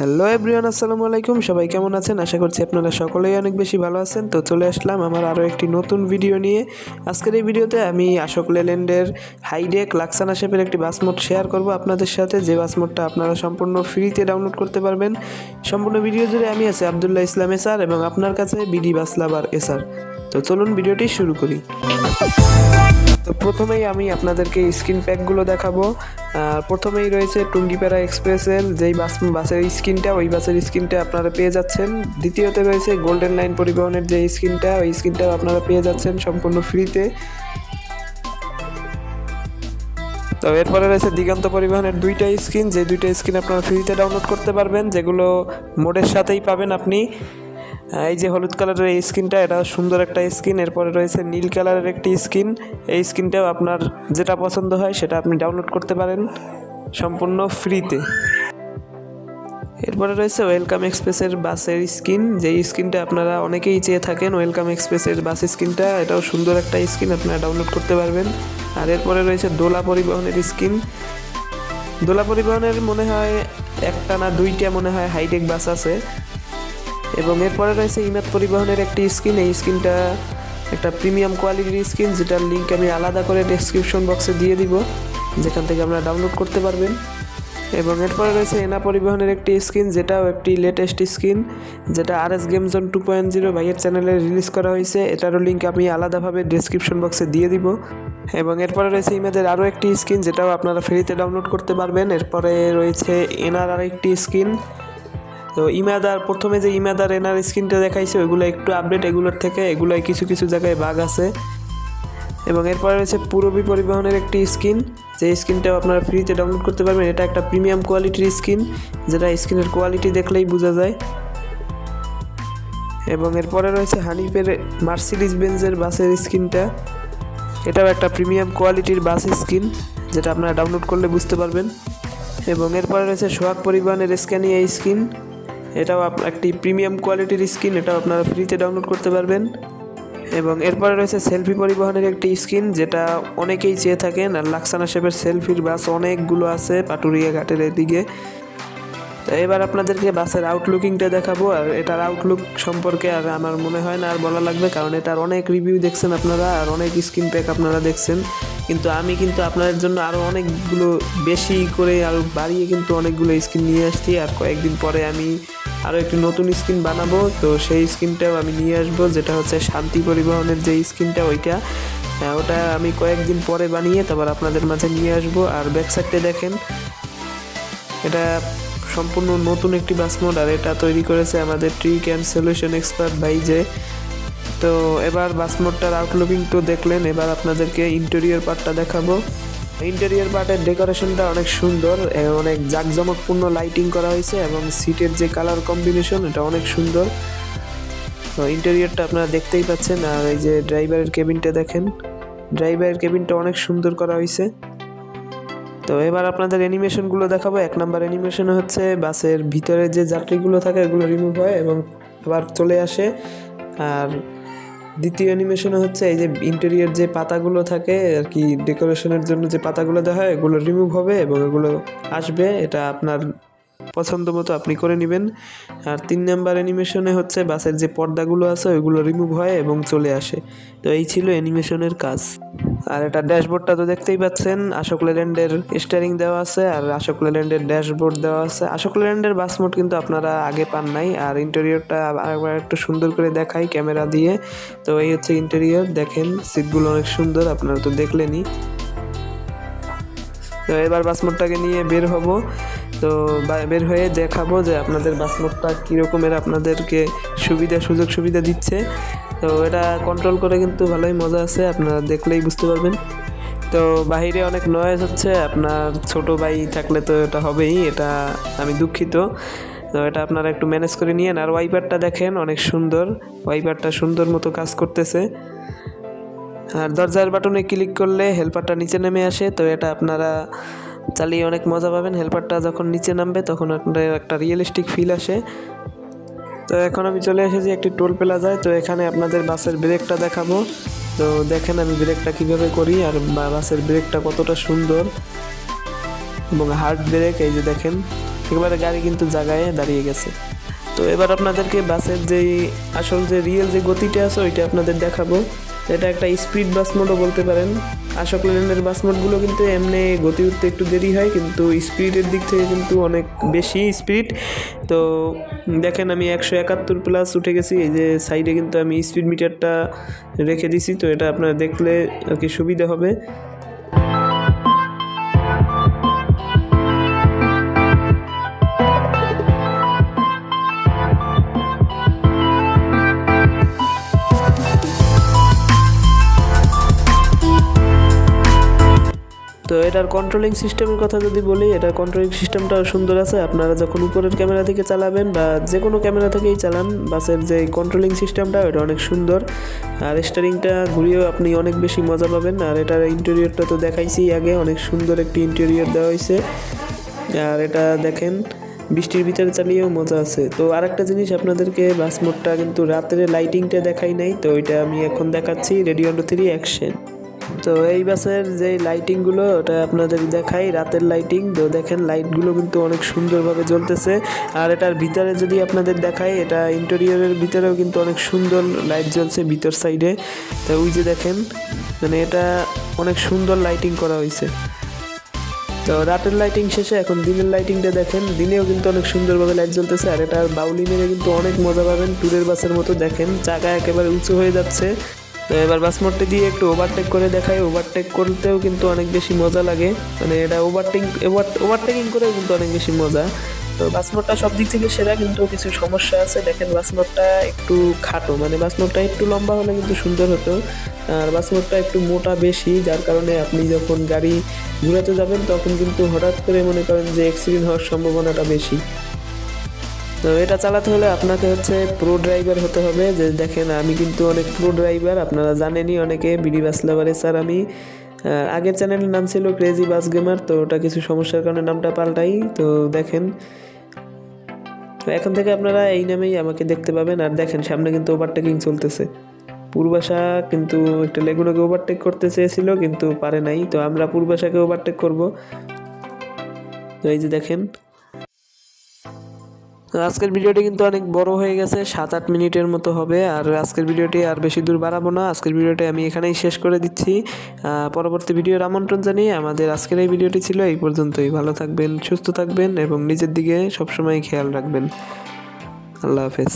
Hello everyone আসসালামু আলাইকুম। সবাই কেমন আছেন? আশা করছি আপনারা সকলেই অনেক বেশি ভালো আছেন। তো চলে আসলাম আমার আরও একটি নতুন ভিডিও নিয়ে। আজকের এই ভিডিওতে আমি আশোক লেল্যান্ডের হাইডেক লাক্সানা শেপের একটি বাস মোড শেয়ার করব আপনাদের সাথে। যে বাস মোডটা আপনারা সম্পূর্ণ ফ্রিতে ডাউনলোড করতে পারবেন। সম্পূর্ণ ভিডিও জুড়ে আমি আছি আবদুল্লাহ ইসলাম এসার এবং আপনার কাছে বিডি বাস লাভার এসার তো চলুন ভিডিওটি শুরু করি। তো প্রথমেই আমি আপনাদেরকে স্ক্রিন প্যাকগুলো দেখাবো। প্রথমেই রয়েছে টুঙ্গিপাড়া এক্সপ্রেসের যেই বাস, বাসের স্ক্রিনটা, ওই বাসের স্ক্রিনটা আপনারা পেয়ে যাচ্ছেন। দ্বিতীয়তে রয়েছে গোল্ডেন লাইন পরিবহনের যে স্ক্রিনটা, ওই স্ক্রিনটাও আপনারা পেয়ে যাচ্ছেন সম্পূর্ণ ফ্রিতে। তো এরপরে রয়েছে দিগন্ত পরিবহনের দুইটা স্ক্রিন, যে দুইটা স্ক্রিন আপনারা ফ্রিতে ডাউনলোড করতে পারবেন, যেগুলো মোডের সাথেই পাবেন আপনি। এই যে হলুদ কালারের এই স্ক্রিনটা এটা সুন্দর একটা স্ক্রিন এরপরে রয়েছে নীল কালারের একটি স্ক্রিন এই স্ক্রিনটাও আপনার যেটা পছন্দ হয়, সেটা আপনি ডাউনলোড করতে পারেন সম্পূর্ণ ফ্রিতে এরপরে রয়েছে ওয়েলকাম এক্সপ্রেসের বাসের স্ক্রিন যেই স্ক্রিনটা আপনারা অনেকেই চেয়ে থাকেন ওয়েলকাম এক্সপ্রেসের বাস স্ক্রিনটা এটাও সুন্দর একটা স্ক্রিন আপনারা ডাউনলোড করতে পারবেন। আর এরপরে রয়েছে দোলা পরিবহনের স্ক্রিন দোলা পরিবহনের মনে হয় একটা না দুইটা মনে হয় হাইটেক বাস আছে। এবং এরপরে রয়েছে ইমাদ পরিবহনের একটি স্ক্রিন। এই স্ক্রিনটা একটা প্রিমিয়াম কোয়ালিটির স্ক্রিন, যেটার লিঙ্ক আমি আলাদা করে ডেসক্রিপশন বক্সে দিয়ে দিব, যেখান থেকে আপনারা ডাউনলোড করতে পারবেন। এবং এরপরে রয়েছে এনা পরিবহনের একটি স্ক্রিন, যেটাও একটি লেটেস্ট স্ক্রিন, যেটা R S game zone two point zero ভাইয়ের চ্যানেলে রিলিজ করা হয়েছে। এটারও লিঙ্ক আমি আলাদাভাবে ডেসক্রিপশন বক্সে দিয়ে দিব। এবং এরপরে রয়েছে ইমেজের আরও একটি স্ক্রিন, যেটাও আপনারা ফ্রিতে ডাউনলোড করতে পারবেন। এরপরে রয়েছে এনার আরেকটি স্ক্রিন তো ইমাদার, প্রথমে যে ইমাদার এনার স্ক্রিনটা দেখাইছে, ওইগুলো একটু আপডেট এগুলোর থেকে এগুলোয় কিছু কিছু জায়গায় বাঘ আছে। এবং এরপরে রয়েছে পুরবী পরিবহনের একটি স্ক্রিন। যে স্ক্রিনটাও আপনারা ফ্রিতে ডাউনলোড করতে পারবেন, এটা একটা প্রিমিয়াম কোয়ালিটির স্ক্রিন, যেটা স্ক্রিনের কোয়ালিটি দেখলেই বোঝা যায়। এবং এরপরে রয়েছে হানিফের মার্সিডিস বেঞ্জের বাসের স্ক্রিনটা। এটাও একটা প্রিমিয়াম কোয়ালিটির বাস স্ক্রিন, যেটা আপনারা ডাউনলোড করলে বুঝতে পারবেন। এবং এরপরে রয়েছে সোহাগ পরিবহনের স্ক্যানিয়া স্ক্রিন। এটাও একটি প্রিমিয়াম কোয়ালিটির স্ক্রিন এটাও আপনারা ফ্রিতে ডাউনলোড করতে পারবেন। এবং এরপরে রয়েছে সেলফি পরিবহনের একটি স্কিন, যেটা অনেকেই চেয়ে থাকেন, আর লাক্সানা শেপের সেলফির বাস অনেকগুলো আছে পাটুরিয়া ঘাটের এদিকে। তো এবার আপনাদেরকে বাসের আউটলুকিংটা দেখাবো, আর এটার আউটলুক সম্পর্কে আর আমার মনে হয় না আর বলা লাগবে, কারণ এটার অনেক রিভিউ দেখছেন আপনারা, আর অনেক স্ক্রিন প্যাক আপনারা দেখছেন। কিন্তু আমি কিন্তু আপনাদের জন্য আরও অনেকগুলো বেশি করে আরও বাড়িয়ে কিন্তু অনেকগুলো স্ক্রিন নিয়ে আসছি, আর কয়েকদিন পরে আমি আরও একটি নতুন স্ক্রিন বানাবো। তো সেই স্ক্রিনটাও আমি নিয়ে আসব যেটা হচ্ছে শান্তি পরিবহনের যে স্ক্রিনটা ওইটা। হ্যাঁ, ওটা আমি কয়েকদিন পরে বানিয়ে তারপর আপনাদের মাঝে নিয়ে আসব। আর ব্যাক সাইডটা দেখেন এটা সম্পূর্ণ নতুন একটি বাস মোড আর এটা তৈরি করেছে আমাদের ট্রিক অ্যান্ড সলিউশন এক্সপার্ট ভাই যে তো এবার বাস মোডটার আউটলুকিং তো দেখলেন এবার আপনাদেরকে ইন্টেরিয়র পার্টটা দেখাবো। ইন্টেরিয়র পার্টের ডেকোরেশনটা অনেক সুন্দর অনেক জাঁকজমকপূর্ণ লাইটিং করা হয়েছে এবং সিটের যে কালার কম্বিনেশন এটা অনেক সুন্দর। তো ইন্টেরিয়রটা আপনারা দেখতেই পাচ্ছেন, আর এই যে ড্রাইভারের কেবিনটা দেখেন ড্রাইভারের কেবিনটা অনেক সুন্দর করা হয়েছে। তো এবার আপনাদের অ্যানিমেশনগুলো দেখাবো, এক নাম্বার অ্যানিমেশন হচ্ছে বাসের ভিতরে যে যাত্রীগুলো থাকে, এগুলো রিমুভ হয় এবং আবার চলে আসে। আর দ্বিতীয় অ্যানিমেশন হচ্ছে এই যে ইন্টেরিয়ার যে পাতাগুলো থাকে, আর কি ডেকোরেশনের জন্য যে পাতাগুলো দেওয়া হয়, এগুলো রিমুভ হবে এবং এগুলো আসবে। এটা আপনার পছন্দ মতো আপনি করে নেবেন। আর তিন নাম্বার অ্যানিমেশনে হচ্ছে বাসের যে পর্দাগুলো আছে, ওইগুলো রিমুভ হয় এবং চলে আসে। তো এই ছিল অ্যানিমেশনের কাজ। আর এটা ড্যাশবোর্ডটা তো দেখতেই পাচ্ছেন আশোক লেল্যান্ডের স্টারিং দেওয়া আছে, আর আশোক লেল্যান্ডের ড্যাশবোর্ড দেওয়া আছে। আশোক লেল্যান্ডের বাস মোড কিন্তু আপনারা আগে পান নাই, আর ইন্টেরিয়রটা আরেকবার একটু সুন্দর করে দেখাই ক্যামেরা দিয়ে। তো এই হচ্ছে ইন্টেরিয়র দেখেন সিটগুলো অনেক সুন্দর, আপনারা তো দেখলেনই। তো এবার বাস মোডটাকে নিয়ে বের হব। তো বের হয়ে দেখাবো যে আপনাদের বাস মোডটা কীরকমের, আপনাদেরকে সুবিধা, সুযোগ সুবিধা দিচ্ছে। তো এটা কন্ট্রোল করে কিন্তু ভালোই মজা আছে, আপনারা দেখলেই বুঝতে পারবেন। তো বাইরে অনেক নয়েজ হচ্ছে, আপনার ছোট ভাই থাকলে তো এটা হবেই, এটা আমি দুঃখিত। তো এটা আপনারা একটু ম্যানেজ করে নিয়েন। আর ওয়াইপারটা দেখেন, অনেক সুন্দর। ওয়াইপারটা সুন্দর মতো কাজ করতেছে। আর দরজার বাটনে ক্লিক করলে হেল্পারটা নিচে নেমে আসে, তো এটা আপনারা চালিয়ে অনেক মজা পাবেন। হেল্পারটা যখন নিচে নামবে, তখন আপনার একটা রিয়েলিস্টিক ফিল আসে। তো এখন আমি চলে এসেছি একটি টোল প্লাজায় তো এখানে আপনাদের বাসের ব্রেকটা দেখাবো। তো দেখেন আমি ব্রেকটা কীভাবে করি আর বাসের ব্রেকটা কতটা সুন্দর এবং হার্ড ব্রেক এই যে দেখেন, একেবারে গাড়ি কিন্তু জায়গায় দাঁড়িয়ে গেছে। তো এবার আপনাদেরকে বাসের যেই আসল যে রিয়েল যে গতিটা আছে, ওইটা আপনাদের দেখাবো। এটা একটা স্পিড বাস মোডও বলতে পারেন। আশোক লেনের বাস মোডগুলো কিন্তু এমনি গতি উঠতে একটু দেরি হয়, কিন্তু স্পিডের দিক থেকে কিন্তু অনেক বেশি স্পিড তো দেখেন আমি একশো একাত্তর প্লাস উঠে গেছি, এই যে সাইডে কিন্তু আমি স্পিড মিটারটা রেখে দিছি, তো এটা আপনারা দেখলে আর কি সুবিধা হবে। তো এটার কন্ট্রোলিং সিস্টেমের কথা যদি বলি, এটার কন্ট্রোলিং সিস্টেমটাও সুন্দর আছে। আপনারা যখন উপরের ক্যামেরা থেকে চালাবেন বা যে কোনো ক্যামেরা থেকেই চালান, বাসের যে কন্ট্রোলিং সিস্টেমটা এটা অনেক সুন্দর। আর স্টারিংটা ঘুরিয়েও আপনি অনেক বেশি মজা পাবেন। আর এটার ইন্টেরিয়রটা তো দেখাইছি আগে, অনেক সুন্দর একটি ইন্টেরিয়র দেওয়া হয়েছে আর এটা দেখেন, বৃষ্টির ভিতরে চালিয়েও মজা আছে। তো আরেকটা জিনিস আপনাদেরকে বাস মোডটা কিন্তু রাতের লাইটিংটা দেখাই নাই, তো ওইটা আমি এখন দেখাচ্ছি রেডিও থ্রি অ্যাকশন তো এই বাসের যে লাইটিংগুলো ওটা আপনাদের দেখাই। রাতের লাইটিং তো দেখেন লাইটগুলো কিন্তু অনেক সুন্দরভাবে জ্বলতেছে। আর এটার ভিতরে যদি আপনাদের দেখাই, এটা ইন্টেরিয়রের ভিতরেও কিন্তু অনেক সুন্দর লাইট জ্বলছে ভিতর সাইডে তো ওই যে দেখেন মানে এটা অনেক সুন্দর লাইটিং করা হয়েছে। তো রাতের লাইটিং শেষে, এখন দিনের লাইটিংটা দেখেন, দিনেও কিন্তু অনেক সুন্দরভাবে লাইট জ্বলতেছে। আর এটা বাউলি মেরে কিন্তু অনেক মজা পাবেন। ট্যুরের বাসের মতো দেখেন, চাকা একেবারে উঁচু হয়ে যাচ্ছে। তো এবার বাস মোডটা দিয়ে একটু ওভারটেক করে দেখাই ওভারটেক করতেও কিন্তু অনেক বেশি মজা লাগে। মানে এটা ওভারটেক ওভারটেকিং করেও কিন্তু অনেক বেশি মজা। তো বাস মোডটা সব দিক থেকে সেরা, কিন্তু কিছু সমস্যা আছে। দেখেন বাস মোডটা একটু খাটো। মানে বাস মোডটা একটু লম্বা হলে কিন্তু সুন্দর হতো। আর বাস মোডটা একটু মোটা বেশি, যার কারণে আপনি যখন গাড়ি ঘুরাতে যাবেন, তখন কিন্তু হঠাৎ করে মনে করেন যে অ্যাক্সিডেন্ট হওয়ার সম্ভাবনাটা বেশি। তো এটা চালাতে হলে আপনাকে হচ্ছে প্রো ড্রাইভার হতে হবে। যে দেখেন, আমি কিন্তু অনেক প্রো ড্রাইভার আপনারা জানেনই অনেকে, বিডি বাস লাভারে স্যার আমি। আগের চ্যানেলের নাম ছিল ক্রেজি বাস গেমার তো ওটা কিছু সমস্যার কারণে নামটা পাল্টাই। তো দেখেন, তো এখন থেকে আপনারা এই নামেই আমাকে দেখতে পাবেন। আর দেখেন, সামনে কিন্তু ওভারটেকিং চলতেছে। পূর্বাশা কিন্তু একটা লেগুনাকে ওভারটেক করতে চেয়েছিল, কিন্তু পারে নাই। তো আমরা পূর্বাশাকে ওভারটেক করব। তো এই যে দেখেন আজকের ভিডিওটি কিন্তু অনেক বড় হয়ে গেছে সাত আট মিনিটের মতো হবে, আর আজকের ভিডিওটি আর বেশি দূর বাড়াবো না। আজকের ভিডিওটি আমি এখানেই শেষ করে দিচ্ছি। পরবর্তী ভিডিওর আমন্ত্রণ জানিয়ে আমাদের আজকের এই ভিডিওটি ছিল এই পর্যন্তই। ভালো থাকবেন, সুস্থ থাকবেন এবং নিজের দিকে সবসময় খেয়াল রাখবেন। আল্লাহ হাফেজ।